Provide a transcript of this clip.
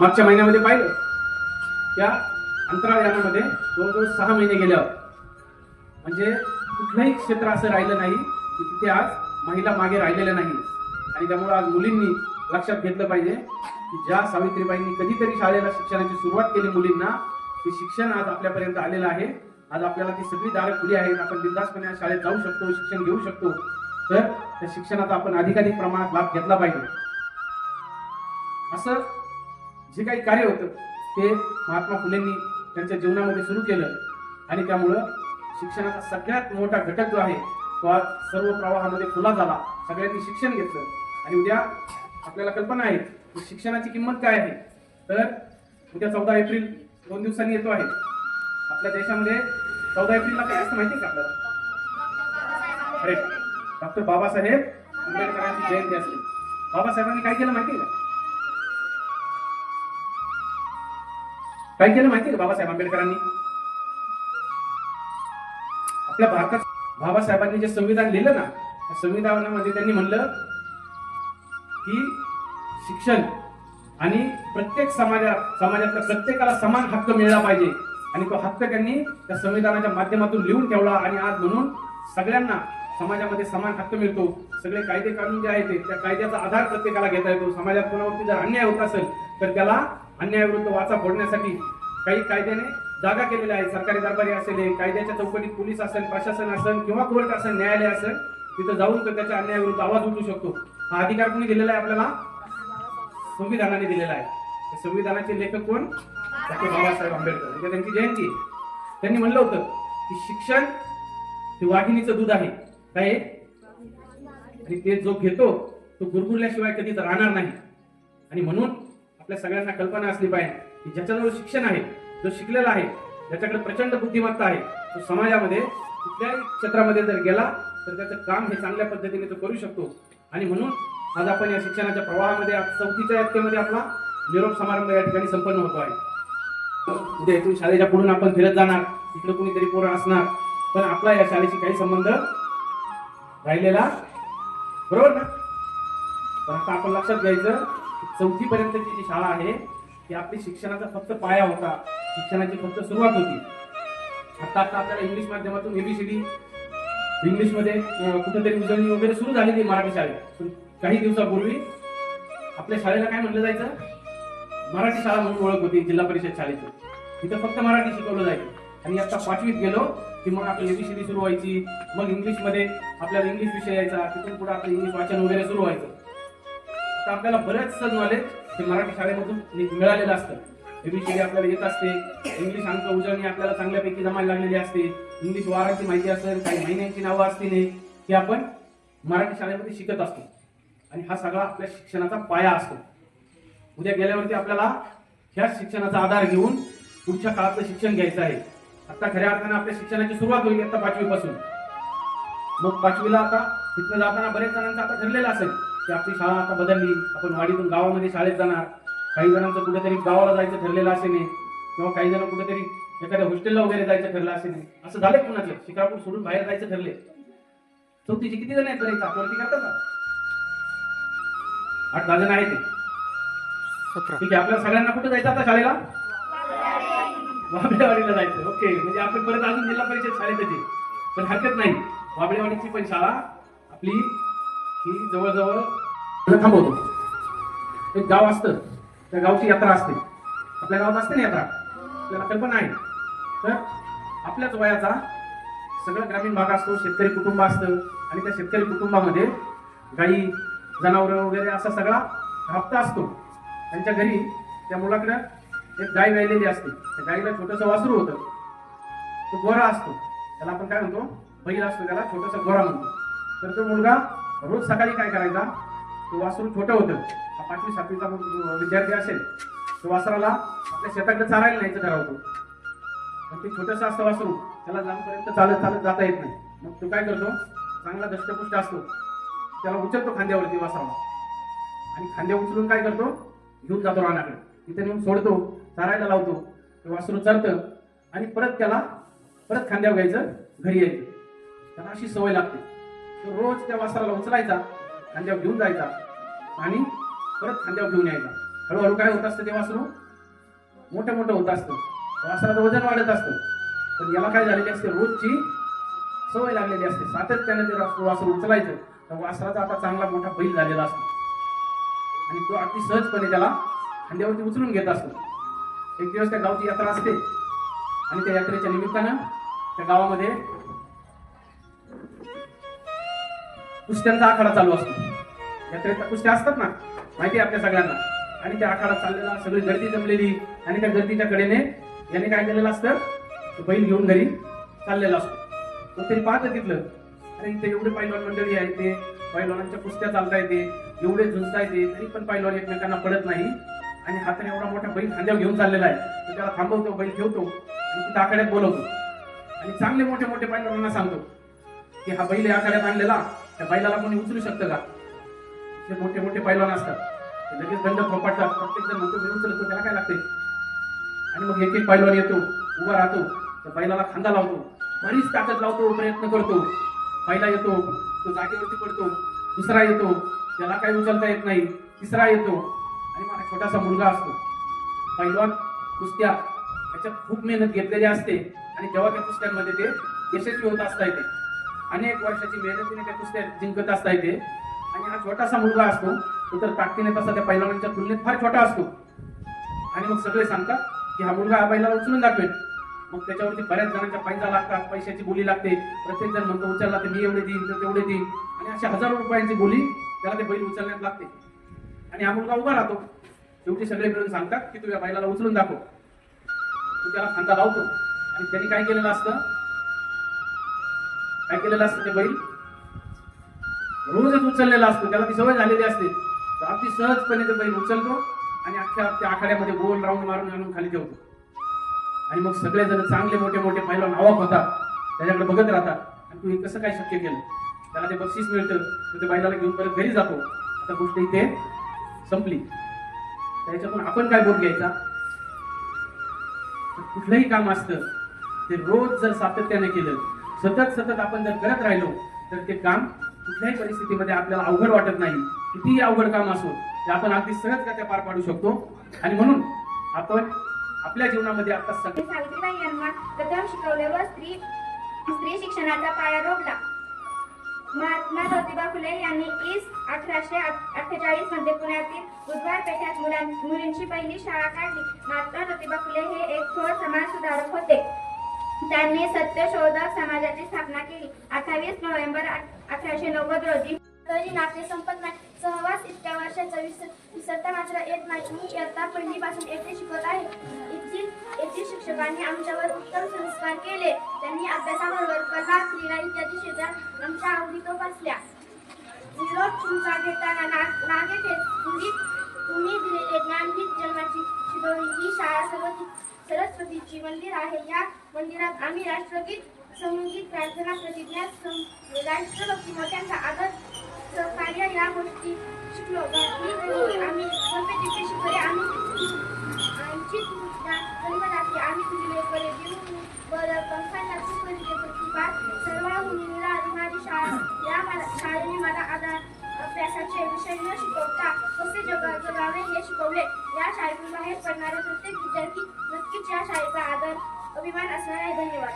मागच्या महिन्यामध्ये पाहिलं. त्या अंतराळ यानामध्ये जवळजवळ सहा महिने गेल्यावर म्हणजे कुठलंही क्षेत्र असं राहिलं नाही की तिथे आज महिला मागे राहिलेल्या नाही आणि त्यामुळे आज मुलींनी लक्षात घेतलं पाहिजे की ज्या सावित्रीबाईंनी कधीतरी शाळेला शिक्षणाची सुरुवात केली मुलींना ते शिक्षण आज आपल्यापर्यंत आलेलं आहे. आज आपल्याला ती सगळी दारं खुली आहेत. आपण बिंदासपणे आज शाळेत जाऊ शकतो शिक्षण घेऊ शकतो. तर त्या शिक्षणाचा आपण अधिकाधिक प्रमाणात लाभ घेतला पाहिजे. असं जे काही कार्य होतं ते महात्मा फुलेंनी त्यांच्या जीवनामध्ये सुरू केलं. आणि त्यामुळं शिक्षणाचा सगळ्यात मोठा घटक जो आहे तो आज सर्व प्रवाहामध्ये खुला झाला. सगळ्यांनी शिक्षण घेतलं. आणि उद्या आपल्याला कल्पना आहे की शिक्षणाची किंमत काय आहे. तर उद्या चौदा एप्रिल दोन दिवसांनी येतो आहे. आपल्या देशामध्ये चौदा एप्रिलला काय असतं माहिती आहे का आपल्याला? अरे डॉक्टर बाबासाहेब आंबेडकरांची जयंती असते. बाबासाहेबांनी काय केलं माहिती आहे का? काय केलं माहिती का बाबासाहेब आंबेडकरांनी? आपल्या भारतात बाबासाहेबांनी जे संविधान लिहिलं ना त्या संविधानामध्ये त्यांनी म्हणलं की शिक्षण आणि प्रत्येक समाजात समाजातल्या प्रत्येकाला समान हक्क मिळाला पाहिजे. आणि तो हक्क त्यांनी त्या संविधानाच्या माध्यमातून लिहून ठेवला आणि आज म्हणून सगळ्यांना समाजामध्ये समान हक्क मिळतो. सगळे कायदे कानून जे आहेत ते, त्या कायद्याचा आधार प्रत्येकाला घेता येतो. समाजात कोणावरती जर अन्याय होत असेल तर त्याला अन्यायाविरुद्ध वाचा फोडण्यासाठी काही कायद्याने जागा केलेल्या आहेत. सरकारी दरबारी असेल कायद्याच्या चौकटीत पोलीस असेल प्रशासन असेल किंवा कोर्ट असेल न्यायालय असेल तिथं जाऊन तर त्याच्या अन्यायाविरुद्ध आवाज उठू शकतो. हा अधिकार कोणी दिलेला आहे आपल्याला? संविधानाने दिलेला आहे. संविधानाचे लेखक कोण? डॉक्टर बाबासाहेब आंबेडकर. म्हणजे त्यांची जयंती. त्यांनी म्हणलं होतं की शिक्षण हे वाघिणीचं दूध आहे. काय? आणि ते जो घेतो तो गुरगुरल्याशिवाय कधीच राहणार नाही. आणि म्हणून आपल्या सगळ्यांना कल्पना असली पाहिजे की ज्याच्याजवळ शिक्षण आहे जो शिकलेला आहे ज्याच्याकडे प्रचंड बुद्धिमत्ता आहे तो समाजामध्ये कुठल्याही क्षेत्रामध्ये जर गेला तर त्याचं काम हे चांगल्या पद्धतीने तो करू शकतो. आणि म्हणून आज आपण या शिक्षणाच्या प्रवाहामध्ये चौथीच्या यात्रेमध्ये आपला निरोप समारंभ या ठिकाणी संपन्न होतो आहे. उद्या इथून शाळेच्या पुढून आपण फिरत जाणार तिकडे कुणीतरी पोरं असणार पण आपला या शाळेशी काही संबंध राहिलेला बरोबर ना? तर आता आपण लक्षात घ्यायचं चौथी पर्यंतची जी शाळा आहे ती आपली शिक्षणाचा फक्त पाया होता. शिक्षणाची फक्त सुरुवात होती. आता आता आपल्याला इंग्लिश माध्यमातून एबीसीडी इंग्लिशमध्ये कुठेतरी उजळणी वगैरे सुरू झालेली मराठी शाळेत. काही दिवसापूर्वी आपल्या शाळेला काय म्हणलं जायचं? मराठी शाळा म्हणून ओळख होती जिल्हा परिषद शाळेची. तिथं फक्त मराठी शिकवलं जायचं. आणि आता पाचवीत गेलो की मग आपली एबीसीडी सुरू व्हायची. मग इंग्लिशमध्ये आपल्याला इंग्लिश विषय यायचा. तिथून पुढे आपलं इंग्लिश वाचन वगैरे सुरू व्हायचं. तर आपल्याला बरेचसं नॉलेज हे मराठी शाळेमधून मिळालेलं असतं. एबीसीडी आपल्याला येत असते. इंग्लिश अंक उजळणी आपल्याला चांगल्यापैकी जमायला लागलेली असते. इंग्लिश वारांची माहिती असेल काही महिन्यांची नावं असतील हे आपण मराठी शाळेमध्ये शिकत असतो. आणि हा सगळा आपल्या शिक्षणाचा पाया असतो. उद्या गेल्यावरती आपल्याला ह्या शिक्षणाचा आधार घेऊन पुढच्या काळातलं शिक्षण घ्यायचं आहे. आता खऱ्या अर्थाने आपल्या शिक्षणाची सुरुवात होईल आता पाचवीपासून. मग पाचवीला आता तिथनं जाताना बरेच जणांचं आता ठरलेलं असेल. की आपली शाळा आता बदलली. आपण वाडीतून गावामध्ये शाळेत जाणार. काही जणांचं कुठेतरी गावाला जायचं ठरलेलं असेल किंवा काही जण कुठेतरी एखाद्या हॉस्टेलला वगैरे जायचं ठरलं असेल असं झालं कुणाचं? शिकापूर सोडून बाहेर जायचं ठरले. चौथीचे किती जण आहेत बरं वरती करतात का आठ दहा जण आहेत ठीक आहे आपल्या सगळ्यांना कुठे जायचं आता शाळेला? वाबळेवाडीला जायचं. ओके म्हणजे आपण परत अजून जिल्हा परिषद शाळेत येते. पण हरकत नाही. वाबळेवाडीची पण शाळा आपली ही जवळजवळ थांबवतो. एक गाव असतं. त्या गावची यात्रा असते. आपल्या गावात असते ना यात्रा? आपल्याला कल्पना आहे. तर आपल्याच वयाचा सगळं ग्रामीण भाग असतो शेतकरी कुटुंब असतं आणि त्या शेतकरी कुटुंबामध्ये गाई जनावरं वगैरे असा सगळा हप्ता असतो. त्यांच्या घरी त्या मुलाकडं एक गाय गायलेली असते. त्या गाईला छोटंसं वासरू होतं. तो गोरा असतो. त्याला आपण काय म्हणतो? बैल असतो त्याला छोटासा गोरा म्हणतो. तर तो मुलगा रोज सकाळी काय करायचा? तो वासरू छोटं होतं. पाचवी सातवीचा विद्यार्थी असेल तो वासराला आपल्या शेताकडे चारायला न्यायचं ठरवतो. पण ते छोटंसं असतं वासरू त्याला लांबपर्यंत चालत चालत जाता येत नाही. मग तो काय करतो? चांगला दष्टपुष्ट असतो. त्याला उचलतो खांद्यावरती वासराला. आणि खांद्या उचलून काय करतो? घेऊन जातो रानाकडे. तिथे नेऊन सोडतो चारायला लावतो. ते वासरू चरतं आणि परत त्याला परत खांद्यावर घ्यायचं घरी यायचं. त्याला अशी सवय लागते. रोज त्या वासराला उचलायचा खांद्यावर घेऊन जायचा आणि परत खांद्यावर घेऊन यायचा. हळूहळू काय होत असतं ते वासरू? मोठं मोठं होत असतं. वासराचं वजन वाढत असतं. पण याला काय झालेली असते? रोजची सवय लागलेली असते. सातत्याने ते वासरू उचलायचं तर वासराचा आता चांगला मोठा बैल झालेला असतो. आणि तो अगदी सहजपणे त्याला खांद्यावरती उचलून घेत असतो. एक दिवस त्या गावची यात्रा असते आणि त्या यात्रेच्या निमित्तानं त्या गावामध्ये कुस्त्यांचा आखाडा चालू असतो. यात्रेत कुस्त्या असतात ना माहिती आहे आपल्या सगळ्यांना. आणि त्या आखाडा चाललेला सगळी गर्दी जमलेली आणि त्या गर्दीच्या कडेने याने काय केलेलं असतं? तो बैल घेऊन घरी चाललेला असतो. मग तरी पाहतं तिथलं अरे इथे एवढे पैलवान मंडळी आहेत ते. पैलवानांच्या कुस्त्या चालता येते एवढे झुंजता येते तरी पण पैलवान एकमेकांना पडत नाही. आणि हाताने एवढा मोठा बैल खांद्यावर घेऊन चाललेला आहे. तर त्याला थांबवतो बैल ठेवतो आणि तिथं आखाड्यात बोलवतो. आणि चांगले मोठे मोठे पैलवानांना सांगतो की हा बैल आखाड्यात आणलेला. त्या बैलाला कोणी उचलू शकतं का? जे मोठे मोठे पैलवान असतात. ते लगेच दंड फोपाटतात प्रत्येक जण म्हणतो मी उचलतो त्याला काय लागते आणि मग एक एक पैलवान येतो उभा राहतो त्या बैलाला खांदा लावतो बरीच ताकद लावतो प्रयत्न करतो. पहिला येतो तो जागेवरती पडतो दुसरा येतो त्याला काही उचलता येत नाही तिसरा येतो आणि माझा छोटासा मुलगा असतो. पैलवान कुस्त्या त्याच्यात खूप मेहनत घेतलेली असते आणि तेव्हा त्या कुस्त्यांमध्ये ते यशस्वी होत असता येते. अनेक वर्षाची मेहनतीने त्या कुस्त्या जिंकत असता येते आणि हा छोटासा मुलगा असतो तो तर ताकदीने तसा त्या पैलवानांच्या तुलनेत फार छोटा असतो. आणि मग सगळे सांगतात की हा मुलगा हा बैलाला उचलून दाखवेल. मग त्याच्यावरती बऱ्याच जणांच्या पैसा लागतात पैशाची बोली लागते. प्रत्येक जण म्हणतो उचलला तर मी एवढे देईन तर तेवढे देईन. आणि अशा हजारो रुपयांची बोली त्याला ते बैल उचलण्यात लागते. आणि हा मुलगा उभा राहतो. शेवटी सगळे मिळून सांगतात की तू या बैलाला उचलून दाखव. तू त्याला खांदा लावतो. आणि त्यांनी काय केलेलं असतं? काय केलेलं असतं ते बैल? रोजच उचललेला असतो. त्याला ती सवय झालेली असते. तर अगदी सहजपणे ते बैल उचलतो आणि अख्ख्या त्या आखाड्यामध्ये गोल राऊंड मारून आणून खाली ठेवतो. आणि मग सगळेजण चांगले मोठे मोठे पहिला आवाक होतात. त्याच्याकडे बघत राहतात. आणि तू हे कसं काय शक्य केलं? त्याला ते बक्षीस मिळतं. तो ते बैलाला घेऊन परत घरी जातो. आता गोष्ट इथे संपली. त्याच्यातून आपण काय बोध घ्यायचा? कुठलंही काम असतं ते रोज जर सातत्याने केलं सतत सतत आपण जर करत राहिलो तर ते काम कुठल्याही परिस्थितीमध्ये आपल्याला अवघड वाटत नाही. कितीही अवघड काम असो ते आपण अगदी सहजगत्या पार पाडू शकतो. आणि म्हणून आपण आपल्या जीवनामध्ये आता सगळे सावित्रीबाई यांना प्रथम शिकवले व स्त्री स्त्री शिक्षणाचा पाया रोवला महात्मा ज्योतिबा फुले यांनी इस अठराशे अठ्ठेचाळीसमध्ये पुण्यातील बुधवार पेठात मुलां मुलींची पहिली शाळा काढली. महात्मा ज्योतिबा फुले हे एक थोर समाज सुधारक होते. त्यांनी सत्यशोधक समाजाची स्थापना केली. अठ्ठावीस नोव्हेंबर अठराशे नव्वद रोजी तरी नाते संपत नाही. सहवास इतक्या वर्षाचा विसर विसरता मात्र येत नाही. मी इयत्ता पहिलीपासून येथे शिकत आहे. येथील येथील शिक्षकांनी आमच्यावर उत्तम संस्कार केले. त्यांनी अभ्यासाबरोबर कथा क्रीडा इत्यादी क्षेत्रात आमच्या आवडी जोपासल्या निरोप तुमचा घेताना ना- नागे ठेच तुम्ही तुम्ही दिलेले ज्ञान जन्माची शिकवणी. ही शाळा सरस्वती सरस्वतीची मंदिर आहे या मंदिरात आम्ही राष्ट्रगीत संगीत प्रार्थना प्रतिज्ञा सं- राष्ट्रभक्ती मोठ्यांचा आदर सहकार्य या गोष्टी शिकलो. आम्ही गणपतीचे शिकले आम्ही आमची तुझ्या आम्ही तुझी देऊ बरं पंखांना तू प्रतिभा सर्व मुलींना शाळा या शाळेने मला आधार अभ्यासाचे विषय न शिकवता कसे जगा जगावे हे शिकवले. या शाळेतून बाहेर पडणारे प्रत्येक विद्यार्थी नक्कीच या शाळेचा आदर अभिमान असणार आहे. धन्यवाद.